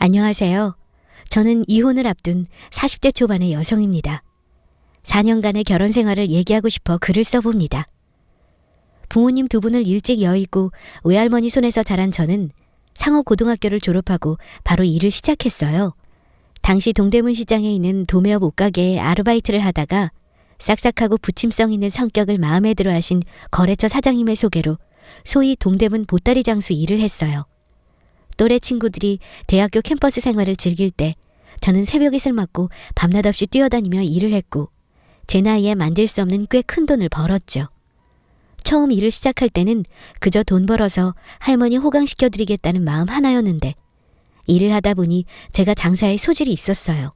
안녕하세요. 저는 이혼을 앞둔 40대 초반의 여성입니다. 4년간의 결혼 생활을 얘기하고 싶어 글을 써봅니다. 부모님 두 분을 일찍 여의고 외할머니 손에서 자란 저는 상업 고등학교를 졸업하고 바로 일을 시작했어요. 당시 동대문 시장에 있는 도매업 옷가게에 아르바이트를 하다가 싹싹하고 부침성 있는 성격을 마음에 들어 하신 거래처 사장님의 소개로 소위 동대문 보따리 장수 일을 했어요. 또래 친구들이 대학교 캠퍼스 생활을 즐길 때 저는 새벽 이슬 맞고 밤낮 없이 뛰어다니며 일을 했고 제 나이에 만질 수 없는 꽤 큰 돈을 벌었죠. 처음 일을 시작할 때는 그저 돈 벌어서 할머니 호강시켜드리겠다는 마음 하나였는데 일을 하다 보니 제가 장사에 소질이 있었어요.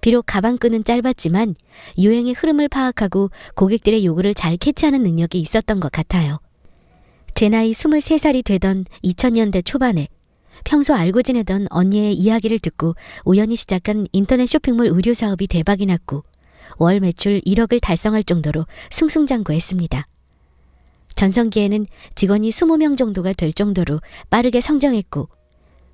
비록 가방 끈은 짧았지만 유행의 흐름을 파악하고 고객들의 요구를 잘 캐치하는 능력이 있었던 것 같아요. 제 나이 23살이 되던 2000년대 초반에 평소 알고 지내던 언니의 이야기를 듣고 우연히 시작한 인터넷 쇼핑몰 의류 사업이 대박이 났고 월 매출 1억을 달성할 정도로 승승장구했습니다. 전성기에는 직원이 20명 정도가 될 정도로 빠르게 성장했고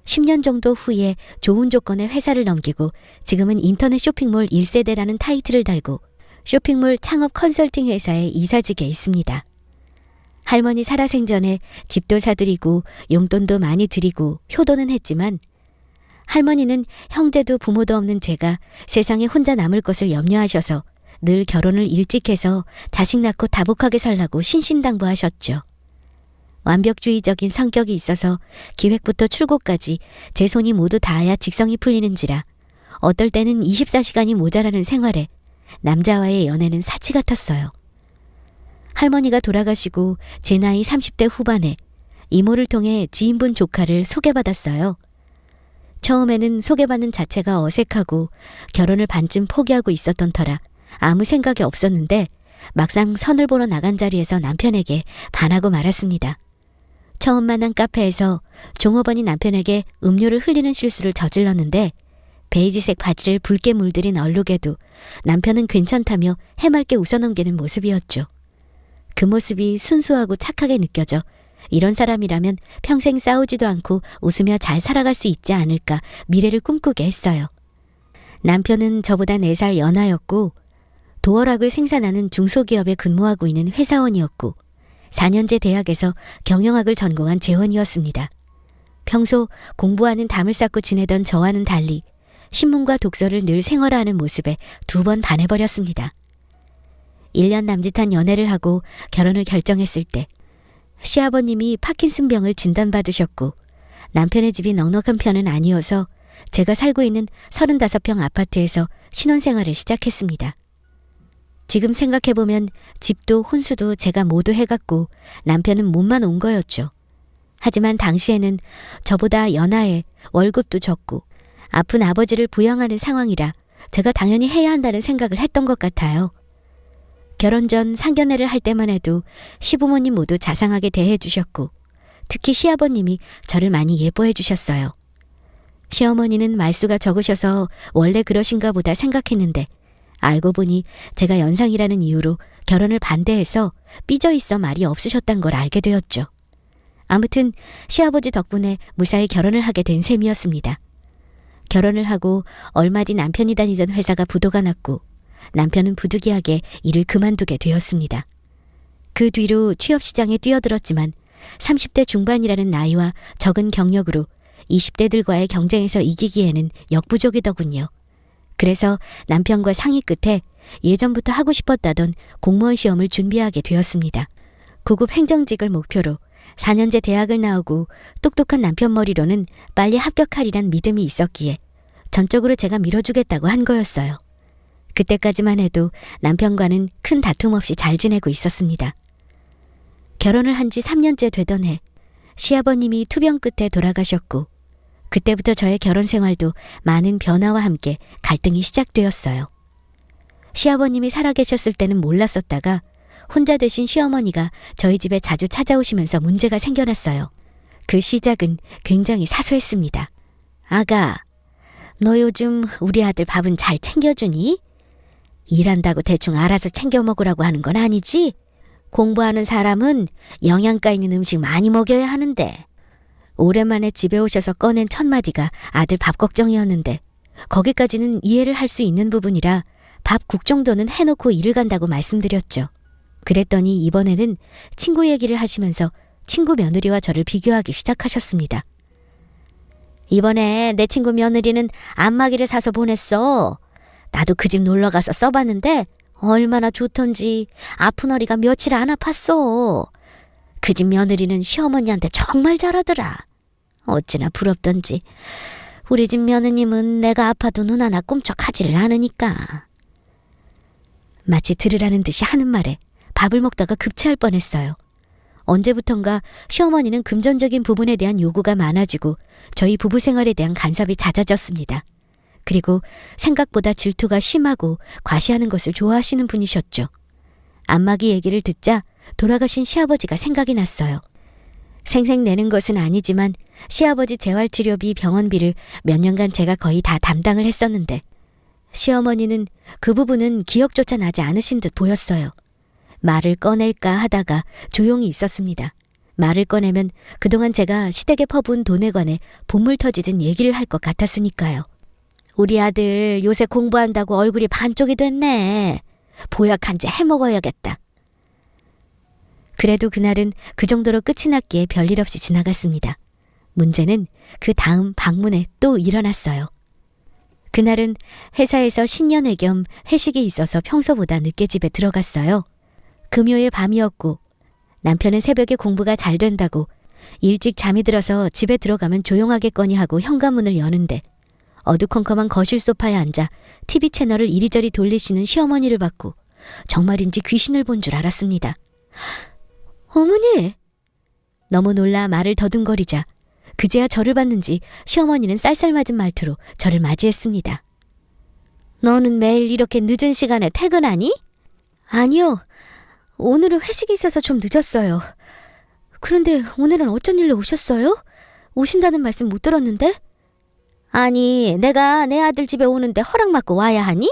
10년 정도 후에 좋은 조건의 회사를 넘기고 지금은 인터넷 쇼핑몰 1세대라는 타이틀을 달고 쇼핑몰 창업 컨설팅 회사에 이사직에 있습니다. 할머니 살아생전에 집도 사드리고 용돈도 많이 드리고 효도는 했지만 할머니는 형제도 부모도 없는 제가 세상에 혼자 남을 것을 염려하셔서 늘 결혼을 일찍 해서 자식 낳고 다복하게 살라고 신신당부하셨죠. 완벽주의적인 성격이 있어서 기획부터 출고까지 제 손이 모두 닿아야 직성이 풀리는지라 어떨 때는 24시간이 모자라는 생활에 남자와의 연애는 사치 같았어요. 할머니가 돌아가시고 제 나이 30대 후반에 이모를 통해 지인분 조카를 소개받았어요. 처음에는 소개받는 자체가 어색하고 결혼을 반쯤 포기하고 있었던 터라 아무 생각이 없었는데 막상 선을 보러 나간 자리에서 남편에게 반하고 말았습니다. 처음 만난 카페에서 종업원이 남편에게 음료를 흘리는 실수를 저질렀는데 베이지색 바지를 붉게 물들인 얼룩에도 남편은 괜찮다며 해맑게 웃어넘기는 모습이었죠. 그 모습이 순수하고 착하게 느껴져 이런 사람이라면 평생 싸우지도 않고 웃으며 잘 살아갈 수 있지 않을까 미래를 꿈꾸게 했어요. 남편은 저보다 4살 연하였고 도어락을 생산하는 중소기업에 근무하고 있는 회사원이었고 4년제 대학에서 경영학을 전공한 재원이었습니다. 평소 공부하는 담을 쌓고 지내던 저와는 달리 신문과 독서를 늘 생활화하는 모습에 두 번 반해버렸습니다. 1년 남짓한 연애를 하고 결혼을 결정했을 때 시아버님이 파킨슨병을 진단받으셨고 남편의 집이 넉넉한 편은 아니어서 제가 살고 있는 35평 아파트에서 신혼생활을 시작했습니다. 지금 생각해보면 집도 혼수도 제가 모두 해갔고 남편은 몸만 온 거였죠. 하지만 당시에는 저보다 연하에 월급도 적고 아픈 아버지를 부양하는 상황이라 제가 당연히 해야 한다는 생각을 했던 것 같아요. 결혼 전 상견례를 할 때만 해도 시부모님 모두 자상하게 대해 주셨고 특히 시아버님이 저를 많이 예뻐해 주셨어요. 시어머니는 말수가 적으셔서 원래 그러신가 보다 생각했는데 알고 보니 제가 연상이라는 이유로 결혼을 반대해서 삐져 있어 말이 없으셨단 걸 알게 되었죠. 아무튼 시아버지 덕분에 무사히 결혼을 하게 된 셈이었습니다. 결혼을 하고 얼마 뒤 남편이 다니던 회사가 부도가 났고 남편은 부득이하게 일을 그만두게 되었습니다. 그 뒤로 취업 시장에 뛰어들었지만 30대 중반이라는 나이와 적은 경력으로 20대들과의 경쟁에서 이기기에는 역부족이더군요. 그래서 남편과 상의 끝에 예전부터 하고 싶었다던 공무원 시험을 준비하게 되었습니다. 고급 행정직을 목표로 4년제 대학을 나오고 똑똑한 남편 머리로는 빨리 합격하리란 믿음이 있었기에 전적으로 제가 밀어주겠다고 한 거였어요. 그때까지만 해도 남편과는 큰 다툼 없이 잘 지내고 있었습니다. 결혼을 한 지 3년째 되던 해 시아버님이 투병 끝에 돌아가셨고 그때부터 저의 결혼 생활도 많은 변화와 함께 갈등이 시작되었어요. 시아버님이 살아계셨을 때는 몰랐었다가 혼자 되신 시어머니가 저희 집에 자주 찾아오시면서 문제가 생겨났어요. 그 시작은 굉장히 사소했습니다. 아가, 너 요즘 우리 아들 밥은 잘 챙겨주니? 일한다고 대충 알아서 챙겨 먹으라고 하는 건 아니지? 공부하는 사람은 영양가 있는 음식 많이 먹여야 하는데. 오랜만에 집에 오셔서 꺼낸 첫 마디가 아들 밥 걱정이었는데 거기까지는 이해를 할 수 있는 부분이라 밥 국 정도는 해놓고 일을 간다고 말씀드렸죠. 그랬더니 이번에는 친구 얘기를 하시면서 친구 며느리와 저를 비교하기 시작하셨습니다. 이번에 내 친구 며느리는 안마기를 사서 보냈어. 나도 그 집 놀러 가서 써봤는데 얼마나 좋던지 아픈 허리가 며칠 안 아팠어. 그 집 며느리는 시어머니한테 정말 잘하더라. 어찌나 부럽던지. 우리 집 며느님은 내가 아파도 눈 하나 꼼짝하지를 않으니까. 마치 들으라는 듯이 하는 말에 밥을 먹다가 급체할 뻔했어요. 언제부턴가 시어머니는 금전적인 부분에 대한 요구가 많아지고 저희 부부 생활에 대한 간섭이 잦아졌습니다. 그리고 생각보다 질투가 심하고 과시하는 것을 좋아하시는 분이셨죠. 안마기 얘기를 듣자 돌아가신 시아버지가 생각이 났어요. 생색내는 것은 아니지만 시아버지 재활치료비 병원비를 몇 년간 제가 거의 다 담당을 했었는데 시어머니는 그 부분은 기억조차 나지 않으신 듯 보였어요. 말을 꺼낼까 하다가 조용히 있었습니다. 말을 꺼내면 그동안 제가 시댁에 퍼부은 돈에 관해 본물 터지듯 얘기를 할 것 같았으니까요. 우리 아들 요새 공부한다고 얼굴이 반쪽이 됐네. 보약한 지 해먹어야겠다. 그래도 그날은 그 정도로 끝이 났기에 별일 없이 지나갔습니다. 문제는 그 다음 방문에 또 일어났어요. 그날은 회사에서 신년회 겸 회식이 있어서 평소보다 늦게 집에 들어갔어요. 금요일 밤이었고 남편은 새벽에 공부가 잘 된다고 일찍 잠이 들어서 집에 들어가면 조용하겠거니 하고 현관문을 여는데 어두컴컴한 거실 소파에 앉아 TV 채널을 이리저리 돌리시는 시어머니를 봤고 정말인지 귀신을 본 줄 알았습니다. 어머니! 너무 놀라 말을 더듬거리자 그제야 저를 봤는지 시어머니는 쌀쌀 맞은 말투로 저를 맞이했습니다. 너는 매일 이렇게 늦은 시간에 퇴근하니? 아니요. 오늘은 회식이 있어서 좀 늦었어요. 그런데 오늘은 어쩐 일로 오셨어요? 오신다는 말씀 못 들었는데? 아니, 내가 내 아들 집에 오는데 허락 받고 와야 하니?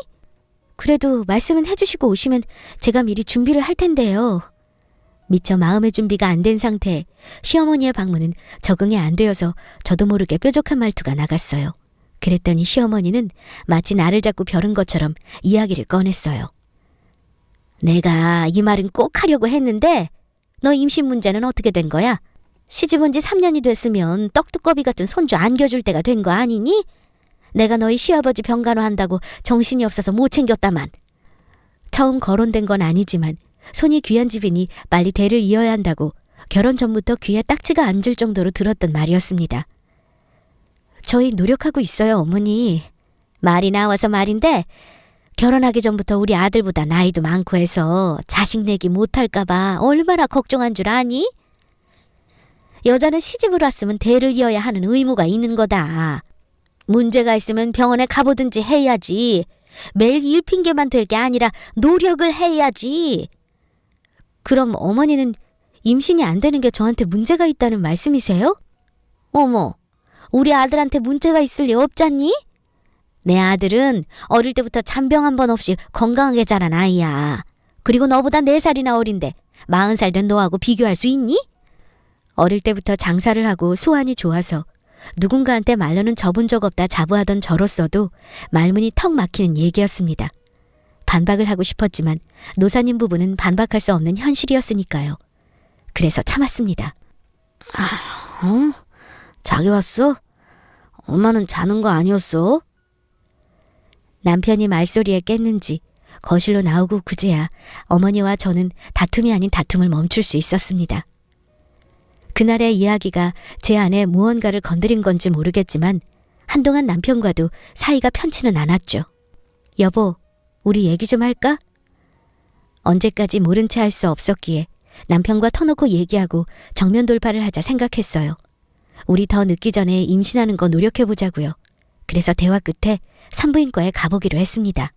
그래도 말씀은 해주시고 오시면 제가 미리 준비를 할 텐데요. 미처 마음의 준비가 안 된 상태에 시어머니의 방문은 적응이 안 되어서 저도 모르게 뾰족한 말투가 나갔어요. 그랬더니 시어머니는 마치 나를 잡고 벼른 것처럼 이야기를 꺼냈어요. 내가 이 말은 꼭 하려고 했는데 너 임신 문제는 어떻게 된 거야? 시집 온 지 3년이 됐으면 떡두꺼비 같은 손주 안겨줄 때가 된 거 아니니? 내가 너희 시아버지 병간호 한다고 정신이 없어서 못 챙겼다만. 처음 거론된 건 아니지만 손이 귀한 집이니 빨리 대를 이어야 한다고 결혼 전부터 귀에 딱지가 앉을 정도로 들었던 말이었습니다. 저희 노력하고 있어요, 어머니. 말이 나와서 말인데 결혼하기 전부터 우리 아들보다 나이도 많고 해서 자식 내기 못할까봐 얼마나 걱정한 줄 아니? 여자는 시집을 왔으면 대를 이어야 하는 의무가 있는 거다. 문제가 있으면 병원에 가보든지 해야지. 매일 일 핑계만 될 게 아니라 노력을 해야지. 그럼 어머니는 임신이 안 되는 게 저한테 문제가 있다는 말씀이세요? 어머, 우리 아들한테 문제가 있을 리 없잖니? 내 아들은 어릴 때부터 잔병 한 번 없이 건강하게 자란 아이야. 그리고 너보다 네 살이나 어린데 마흔 살 된 너하고 비교할 수 있니? 어릴 때부터 장사를 하고 소환이 좋아서 누군가한테 말로는 접은 적 없다 자부하던 저로서도 말문이 턱 막히는 얘기였습니다. 반박을 하고 싶었지만 노사님 부부는 반박할 수 없는 현실이었으니까요. 그래서 참았습니다. 아, 어? 자기 왔어? 엄마는 자는 거 아니었어? 남편이 말소리에 깼는지 거실로 나오고 그제야 어머니와 저는 다툼이 아닌 다툼을 멈출 수 있었습니다. 그날의 이야기가 제 안에 무언가를 건드린 건지 모르겠지만 한동안 남편과도 사이가 편치는 않았죠. 여보, 우리 얘기 좀 할까? 언제까지 모른 채 할 수 없었기에 남편과 터놓고 얘기하고 정면 돌파를 하자 생각했어요. 우리 더 늦기 전에 임신하는 거 노력해보자고요. 그래서 대화 끝에 산부인과에 가보기로 했습니다.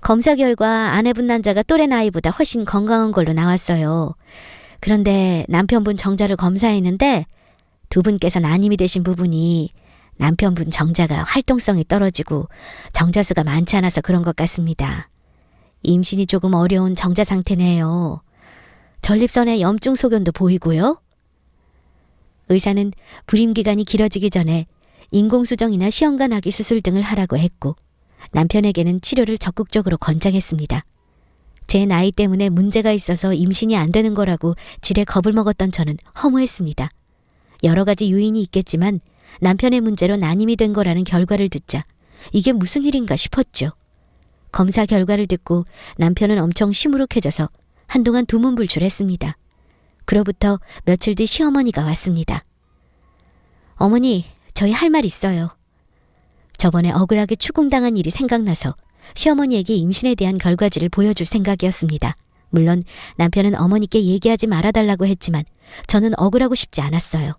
검사 결과 아내분 난자가 또래 나이보다 훨씬 건강한 걸로 나왔어요. 그런데 남편분 정자를 검사했는데 두 분께서 난임이 되신 부분이 남편분 정자가 활동성이 떨어지고 정자수가 많지 않아서 그런 것 같습니다. 임신이 조금 어려운 정자 상태네요. 전립선에 염증 소견도 보이고요. 의사는 불임 기간이 길어지기 전에 인공수정이나 시험관하기 수술 등을 하라고 했고 남편에게는 치료를 적극적으로 권장했습니다. 제 나이 때문에 문제가 있어서 임신이 안 되는 거라고 지레 겁을 먹었던 저는 허무했습니다. 여러 가지 요인이 있겠지만 남편의 문제로 난임이 된 거라는 결과를 듣자 이게 무슨 일인가 싶었죠. 검사 결과를 듣고 남편은 엄청 시무룩해져서 한동안 두문불출했습니다. 그로부터 며칠 뒤 시어머니가 왔습니다. 어머니, 저희 할 말 있어요. 저번에 억울하게 추궁당한 일이 생각나서 시어머니에게 임신에 대한 결과지를 보여줄 생각이었습니다. 물론 남편은 어머니께 얘기하지 말아달라고 했지만 저는 억울하고 싶지 않았어요.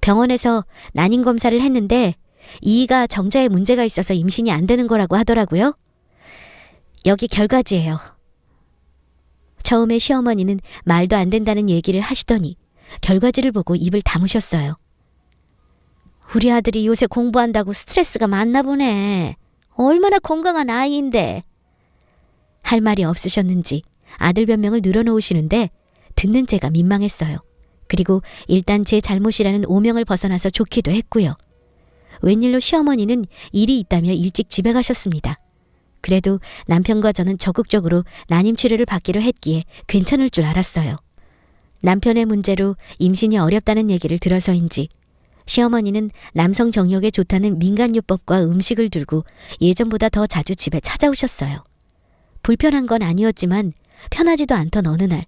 병원에서 난임 검사를 했는데 이가 정자에 문제가 있어서 임신이 안 되는 거라고 하더라고요. 여기 결과지예요. 처음에 시어머니는 말도 안 된다는 얘기를 하시더니 결과지를 보고 입을 다무셨어요. 우리 아들이 요새 공부한다고 스트레스가 많나 보네. 얼마나 건강한 아이인데. 할 말이 없으셨는지 아들 변명을 늘어놓으시는데 듣는 제가 민망했어요. 그리고 일단 제 잘못이라는 오명을 벗어나서 좋기도 했고요. 웬일로 시어머니는 일이 있다며 일찍 집에 가셨습니다. 그래도 남편과 저는 적극적으로 난임 치료를 받기로 했기에 괜찮을 줄 알았어요. 남편의 문제로 임신이 어렵다는 얘기를 들어서인지 시어머니는 남성 정력에 좋다는 민간요법과 음식을 들고 예전보다 더 자주 집에 찾아오셨어요. 불편한 건 아니었지만 편하지도 않던 어느 날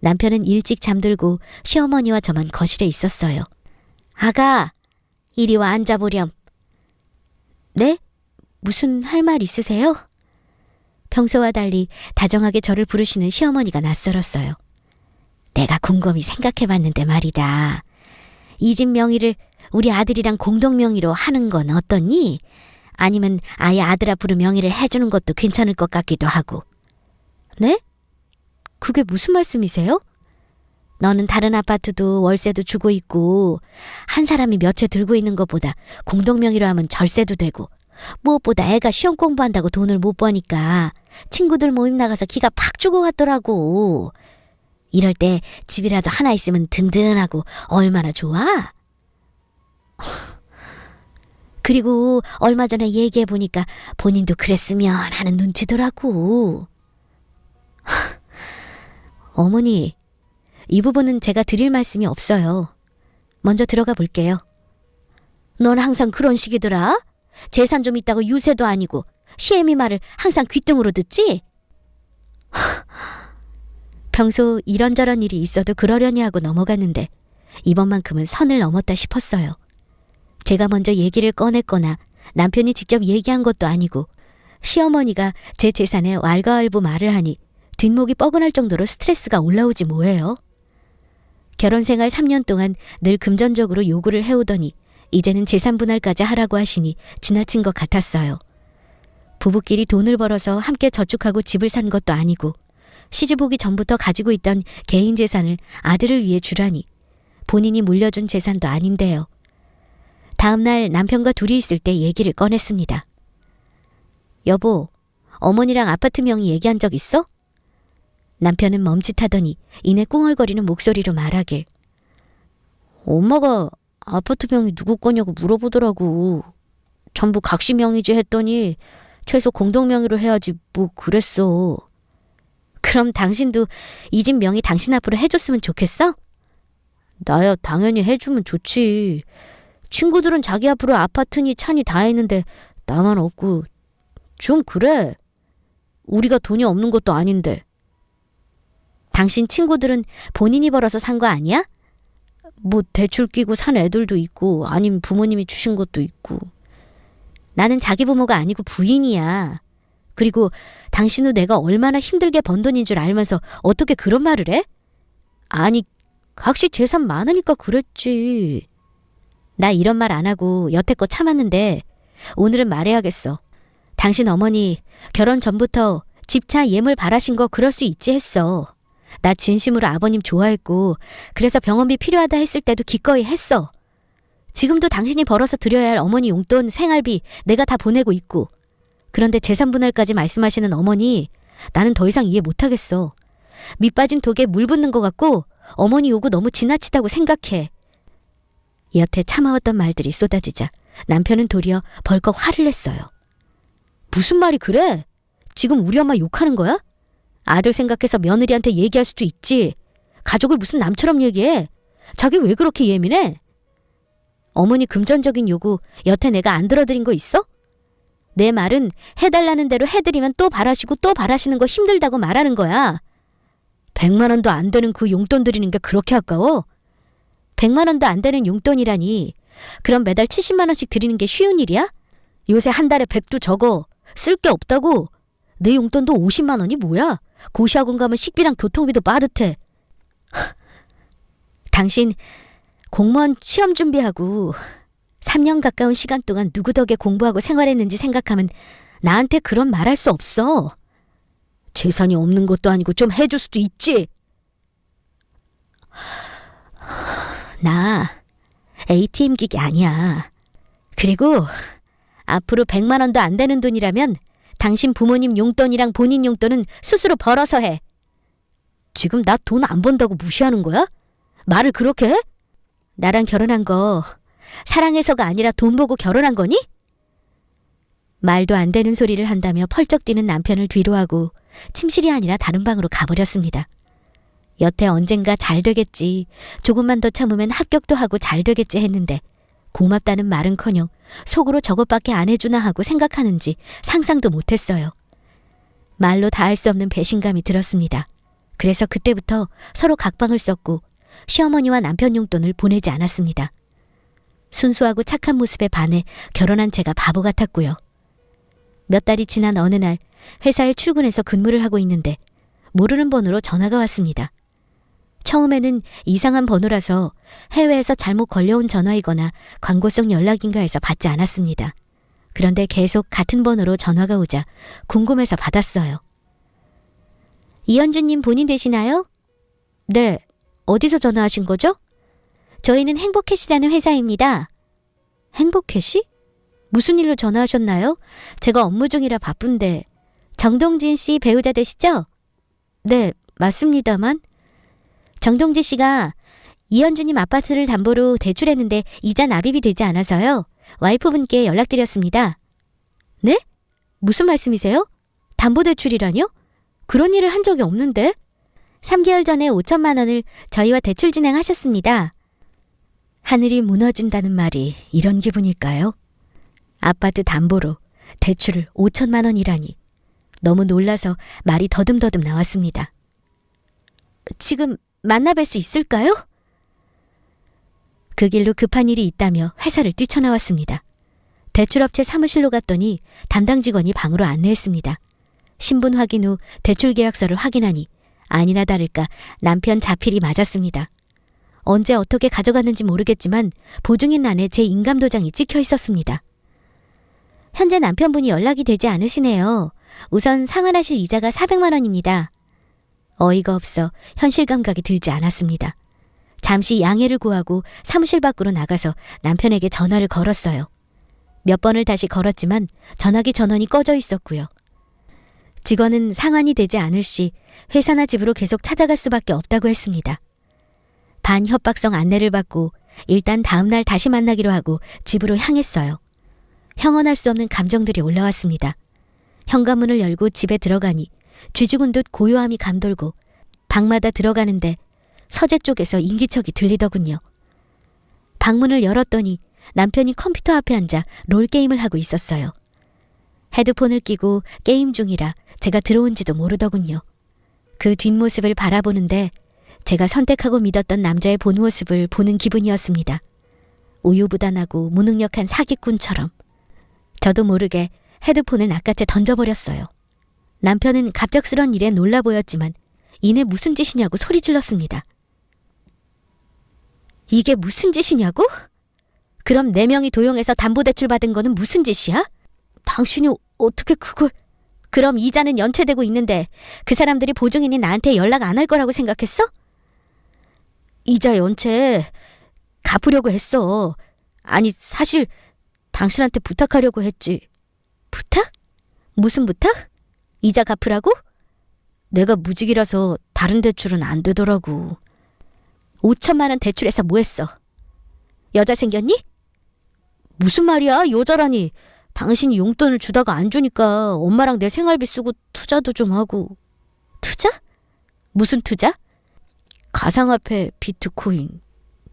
남편은 일찍 잠들고 시어머니와 저만 거실에 있었어요. 아가, 이리 와 앉아보렴. 네? 무슨 할 말 있으세요? 평소와 달리 다정하게 저를 부르시는 시어머니가 낯설었어요. 내가 곰곰이 생각해봤는데 말이다. 이 집 명의를 우리 아들이랑 공동 명의로 하는 건 어떻니? 아니면 아예 아들 앞으로 명의를 해주는 것도 괜찮을 것 같기도 하고. 네? 그게 무슨 말씀이세요? 너는 다른 아파트도 월세도 주고 있고 한 사람이 몇 채 들고 있는 것보다 공동 명의로 하면 절세도 되고 무엇보다 애가 시험 공부한다고 돈을 못 버니까 친구들 모임 나가서 기가 팍 주고 왔더라고. 이럴 때 집이라도 하나 있으면 든든하고 얼마나 좋아? 그리고 얼마 전에 얘기해 보니까 본인도 그랬으면 하는 눈치더라고. 어머니, 이 부분은 제가 드릴 말씀이 없어요. 먼저 들어가 볼게요. 넌 항상 그런 식이더라? 재산 좀 있다고 유세도 아니고 시애미 말을 항상 귀등으로 듣지? 평소 이런저런 일이 있어도 그러려니 하고 넘어갔는데 이번만큼은 선을 넘었다 싶었어요. 제가 먼저 얘기를 꺼냈거나 남편이 직접 얘기한 것도 아니고 시어머니가 제 재산에 왈가왈부 말을 하니 뒷목이 뻐근할 정도로 스트레스가 올라오지 뭐예요. 결혼 생활 3년 동안 늘 금전적으로 요구를 해오더니 이제는 재산 분할까지 하라고 하시니 지나친 것 같았어요. 부부끼리 돈을 벌어서 함께 저축하고 집을 산 것도 아니고 시집 오기 전부터 가지고 있던 개인 재산을 아들을 위해 주라니 본인이 물려준 재산도 아닌데요. 다음날 남편과 둘이 있을 때 얘기를 꺼냈습니다. 여보, 어머니랑 아파트 명의 얘기한 적 있어? 남편은 멈칫하더니 이내 꿍얼거리는 목소리로 말하길. 엄마가 아파트 명의 누구 거냐고 물어보더라고. 전부 각시 명의지 했더니 최소 공동 명의로 해야지 뭐 그랬어. 그럼 당신도 이 집 명의 당신 앞으로 해줬으면 좋겠어? 나야 당연히 해주면 좋지. 친구들은 자기 앞으로 아파트니 차니 다 했는데 나만 없고 좀 그래. 우리가 돈이 없는 것도 아닌데. 당신 친구들은 본인이 벌어서 산 거 아니야? 뭐 대출 끼고 산 애들도 있고 아니면 부모님이 주신 것도 있고. 나는 자기 부모가 아니고 부인이야. 그리고 당신도 내가 얼마나 힘들게 번 돈인 줄 알면서 어떻게 그런 말을 해? 아니, 각시 재산 많으니까 그랬지. 나 이런 말 안 하고 여태껏 참았는데 오늘은 말해야겠어. 당신 어머니 결혼 전부터 집차 예물 바라신 거 그럴 수 있지 했어. 나 진심으로 아버님 좋아했고 그래서 병원비 필요하다 했을 때도 기꺼이 했어. 지금도 당신이 벌어서 드려야 할 어머니 용돈, 생활비 내가 다 보내고 있고. 그런데 재산 분할까지 말씀하시는 어머니 나는 더 이상 이해 못하겠어. 밑 빠진 독에 물 붓는 것 같고 어머니 요구 너무 지나치다고 생각해. 여태 참아왔던 말들이 쏟아지자 남편은 도리어 벌컥 화를 냈어요. 무슨 말이 그래? 지금 우리 엄마 욕하는 거야? 아들 생각해서 며느리한테 얘기할 수도 있지. 가족을 무슨 남처럼 얘기해? 자기 왜 그렇게 예민해? 어머니 금전적인 요구 여태 내가 안 들어드린 거 있어? 내 말은 해달라는 대로 해드리면 또 바라시고 또 바라시는 거 힘들다고 말하는 거야. 백만 원도 안 되는 그 용돈 드리는 게 그렇게 아까워? 백만 원도 안 되는 용돈이라니. 그럼 매달 70만 원씩 드리는 게 쉬운 일이야? 요새 한 달에 백도 적어. 쓸 게 없다고. 내 용돈도 50만 원이 뭐야? 고시학원 가면 식비랑 교통비도 빠듯해. 하, 당신 공무원 시험 준비하고 3년 가까운 시간 동안 누구 덕에 공부하고 생활했는지 생각하면 나한테 그런 말 할 수 없어. 재산이 없는 것도 아니고 좀 해줄 수도 있지. 나 ATM 기기 아니야. 그리고 앞으로 100만 원도 안 되는 돈이라면 당신 부모님 용돈이랑 본인 용돈은 스스로 벌어서 해. 지금 나 돈 안 번다고 무시하는 거야? 말을 그렇게 해? 나랑 결혼한 거 사랑해서가 아니라 돈 보고 결혼한 거니? 말도 안 되는 소리를 한다며 펄쩍 뛰는 남편을 뒤로하고 침실이 아니라 다른 방으로 가버렸습니다. 여태 언젠가 잘 되겠지. 조금만 더 참으면 합격도 하고 잘 되겠지 했는데 고맙다는 말은커녕 속으로 저것밖에 안 해주나 하고 생각하는지 상상도 못했어요. 말로 다 할 수 없는 배신감이 들었습니다. 그래서 그때부터 서로 각방을 썼고 시어머니와 남편 용돈을 보내지 않았습니다. 순수하고 착한 모습에 반해 결혼한 제가 바보 같았고요. 몇 달이 지난 어느 날 회사에 출근해서 근무를 하고 있는데 모르는 번호로 전화가 왔습니다. 처음에는 이상한 번호라서 해외에서 잘못 걸려온 전화이거나 광고성 연락인가 해서 받지 않았습니다. 그런데 계속 같은 번호로 전화가 오자 궁금해서 받았어요. 이현주님 본인 되시나요? 네. 어디서 전화하신 거죠? 저희는 행복해시라는 회사입니다. 행복해시? 무슨 일로 전화하셨나요? 제가 업무 중이라 바쁜데. 정동진 씨 배우자 되시죠? 네, 맞습니다만. 정동진 씨가 이현주님 아파트를 담보로 대출했는데 이자 납입이 되지 않아서요. 와이프분께 연락드렸습니다. 네? 무슨 말씀이세요? 담보대출이라뇨? 그런 일을 한 적이 없는데? 3개월 전에 5천만 원을 저희와 대출 진행하셨습니다. 하늘이 무너진다는 말이 이런 기분일까요? 아파트 담보로 대출을 5천만 원이라니. 너무 놀라서 말이 더듬더듬 나왔습니다. 지금 만나뵐 수 있을까요? 그 길로 급한 일이 있다며 회사를 뛰쳐나왔습니다. 대출업체 사무실로 갔더니 담당 직원이 방으로 안내했습니다. 신분 확인 후 대출 계약서를 확인하니 아니나 다를까 남편 자필이 맞았습니다. 언제 어떻게 가져갔는지 모르겠지만 보증인 란에 제 인감 도장이 찍혀 있었습니다. 현재 남편분이 연락이 되지 않으시네요. 우선 상환하실 이자가 400만 원입니다. 어이가 없어 현실 감각이 들지 않았습니다. 잠시 양해를 구하고 사무실 밖으로 나가서 남편에게 전화를 걸었어요. 몇 번을 다시 걸었지만 전화기 전원이 꺼져 있었고요. 직원은 상환이 되지 않을 시 회사나 집으로 계속 찾아갈 수밖에 없다고 했습니다. 반협박성 안내를 받고 일단 다음날 다시 만나기로 하고 집으로 향했어요. 형언할 수 없는 감정들이 올라왔습니다. 현관문을 열고 집에 들어가니 쥐죽은 듯 고요함이 감돌고 방마다 들어가는데 서재 쪽에서 인기척이 들리더군요. 방문을 열었더니 남편이 컴퓨터 앞에 앉아 롤게임을 하고 있었어요. 헤드폰을 끼고 게임 중이라 제가 들어온지도 모르더군요. 그 뒷모습을 바라보는데 제가 선택하고 믿었던 남자의 본 모습을 보는 기분이었습니다. 우유부단하고 무능력한 사기꾼처럼. 저도 모르게 헤드폰을 낚아채 던져버렸어요. 남편은 갑작스런 일에 놀라 보였지만 이내 무슨 짓이냐고 소리 질렀습니다. 이게 무슨 짓이냐고? 그럼 네 명이 도용해서 담보대출 받은 거는 무슨 짓이야? 당신이 어떻게 그걸... 그럼 이자는 연체되고 있는데 그 사람들이 보증인이 나한테 연락 안 할 거라고 생각했어? 이자 연체 갚으려고 했어. 아니 사실 당신한테 부탁하려고 했지. 부탁? 무슨 부탁? 이자 갚으라고? 내가 무직이라서 다른 대출은 안 되더라고. 5천만 원 대출해서 뭐 했어? 여자 생겼니? 무슨 말이야? 여자라니. 당신이 용돈을 주다가 안 주니까 엄마랑 내 생활비 쓰고 투자도 좀 하고. 투자? 무슨 투자? 가상화폐 비트코인.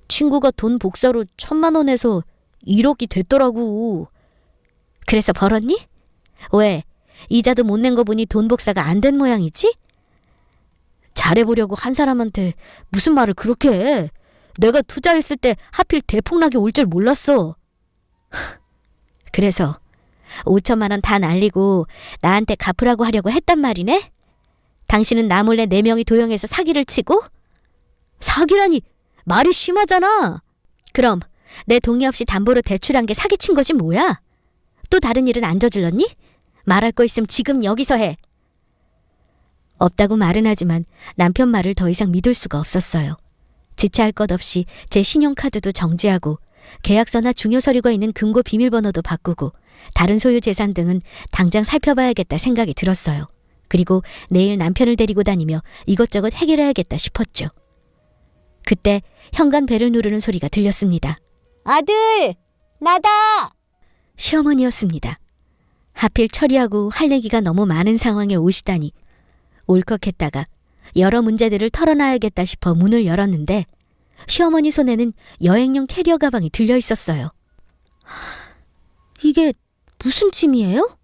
친구가 돈 복사로 천만 원에서 1억이 됐더라고. 그래서 벌었니? 왜? 이자도 못 낸 거 보니 돈 복사가 안 된 모양이지? 잘해보려고 한 사람한테 무슨 말을 그렇게 해. 내가 투자했을 때 하필 대폭락이 올 줄 몰랐어. 그래서 5천만 원 다 날리고 나한테 갚으라고 하려고 했단 말이네? 당신은 나 몰래 네 명이 도용해서 사기를 치고? 사기라니 말이 심하잖아. 그럼 내 동의 없이 담보로 대출한 게 사기친 것이 뭐야? 또 다른 일은 안 저질렀니? 말할 거 있으면 지금 여기서 해. 없다고 말은 하지만 남편 말을 더 이상 믿을 수가 없었어요. 지체할 것 없이 제 신용카드도 정지하고 계약서나 중요 서류가 있는 금고 비밀번호도 바꾸고 다른 소유 재산 등은 당장 살펴봐야겠다 생각이 들었어요. 그리고 내일 남편을 데리고 다니며 이것저것 해결해야겠다 싶었죠. 그때 현관 벨을 누르는 소리가 들렸습니다. 아들, 나다. 시어머니였습니다. 하필 처리하고 할 얘기가 너무 많은 상황에 오시다니 울컥했다가 여러 문제들을 털어놔야겠다 싶어 문을 열었는데 시어머니 손에는 여행용 캐리어 가방이 들려 있었어요. 이게 무슨 짐이에요?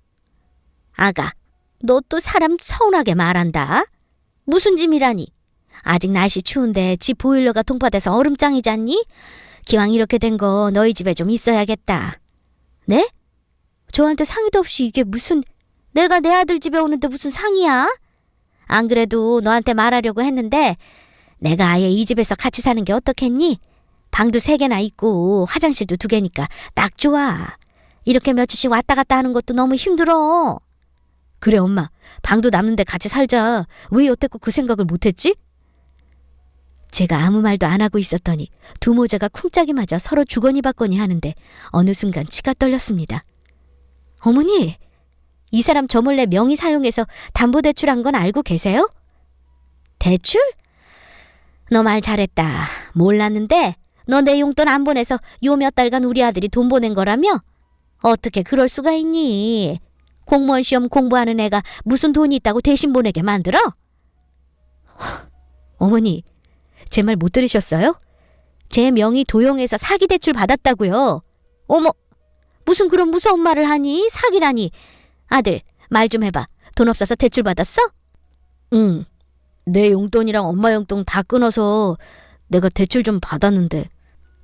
아가, 너 또 사람 서운하게 말한다. 무슨 짐이라니? 아직 날씨 추운데 집 보일러가 동파돼서 얼음장이잖니? 기왕 이렇게 된 거 너희 집에 좀 있어야겠다. 네? 저한테 상의도 없이 이게 무슨 내가 내 아들 집에 오는데 무슨 상의야? 안 그래도 너한테 말하려고 했는데 내가 아예 이 집에서 같이 사는 게 어떻겠니? 방도 세 개나 있고 화장실도 두 개니까 딱 좋아. 이렇게 며칠씩 왔다 갔다 하는 것도 너무 힘들어. 그래 엄마 방도 남는데 같이 살자. 왜 여태껏 그 생각을 못했지? 제가 아무 말도 안 하고 있었더니 두 모자가 쿵짝이 맞아 서로 주거니 받거니 하는데 어느 순간 치가 떨렸습니다. 어머니, 이 사람 저 몰래 명의 사용해서 담보대출한 건 알고 계세요? 대출? 너 말 잘했다. 몰랐는데 너 내 용돈 안 보내서 요 몇 달간 우리 아들이 돈 보낸 거라며? 어떻게 그럴 수가 있니? 공무원 시험 공부하는 애가 무슨 돈이 있다고 대신 보내게 만들어? 어머니, 제 말 못 들으셨어요? 제 명의 도용해서 사기 대출 받았다고요. 어머, 무슨 그런 무서운 말을 하니? 사기라니. 아들, 말 좀 해봐. 돈 없어서 대출 받았어? 응. 내 용돈이랑 엄마 용돈 다 끊어서 내가 대출 좀 받았는데.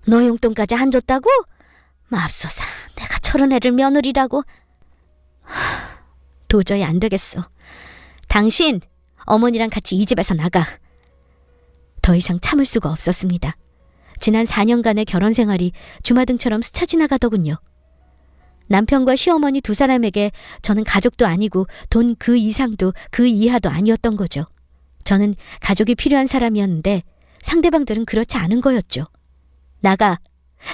너 용돈까지 안 줬다고? 맙소사, 내가 저런 애를 며느리라고. 하, 도저히 안 되겠어. 당신, 어머니랑 같이 이 집에서 나가. 더 이상 참을 수가 없었습니다. 지난 4년간의 결혼 생활이 주마등처럼 스쳐 지나가더군요. 남편과 시어머니 두 사람에게 저는 가족도 아니고 돈 그 이상도 그 이하도 아니었던 거죠. 저는 가족이 필요한 사람이었는데 상대방들은 그렇지 않은 거였죠. 나가.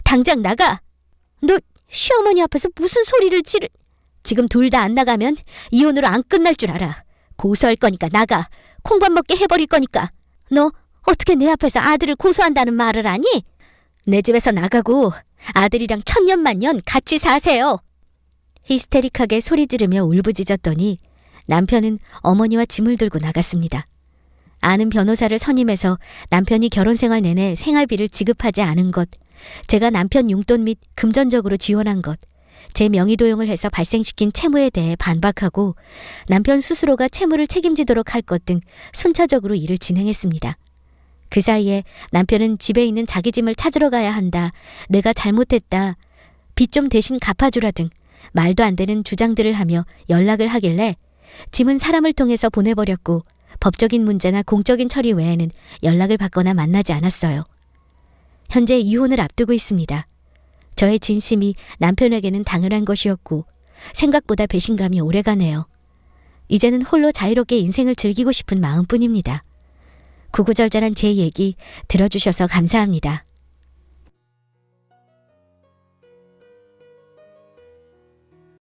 당장 나가. 너 시어머니 앞에서 무슨 소리를 지르... 지금 둘 다 안 나가면 이혼으로 안 끝날 줄 알아. 고소할 거니까 나가. 콩밥 먹게 해버릴 거니까. 너 어떻게 내 앞에서 아들을 고소한다는 말을 하니? 내 집에서 나가고 아들이랑 천년만년 같이 사세요. 히스테릭하게 소리 지르며 울부짖었더니 남편은 어머니와 짐을 들고 나갔습니다. 아는 변호사를 선임해서 남편이 결혼 생활 내내 생활비를 지급하지 않은 것, 제가 남편 용돈 및 금전적으로 지원한 것, 제 명의 도용을 해서 발생시킨 채무에 대해 반박하고 남편 스스로가 채무를 책임지도록 할 것 등 순차적으로 일을 진행했습니다. 그 사이에 남편은 집에 있는 자기 짐을 찾으러 가야 한다. 내가 잘못했다. 빚 좀 대신 갚아주라 등 말도 안 되는 주장들을 하며 연락을 하길래 짐은 사람을 통해서 보내버렸고 법적인 문제나 공적인 처리 외에는 연락을 받거나 만나지 않았어요. 현재 이혼을 앞두고 있습니다. 저의 진심이 남편에게는 당연한 것이었고 생각보다 배신감이 오래가네요. 이제는 홀로 자유롭게 인생을 즐기고 싶은 마음뿐입니다. 구구절절한 제 얘기 들어주셔서 감사합니다.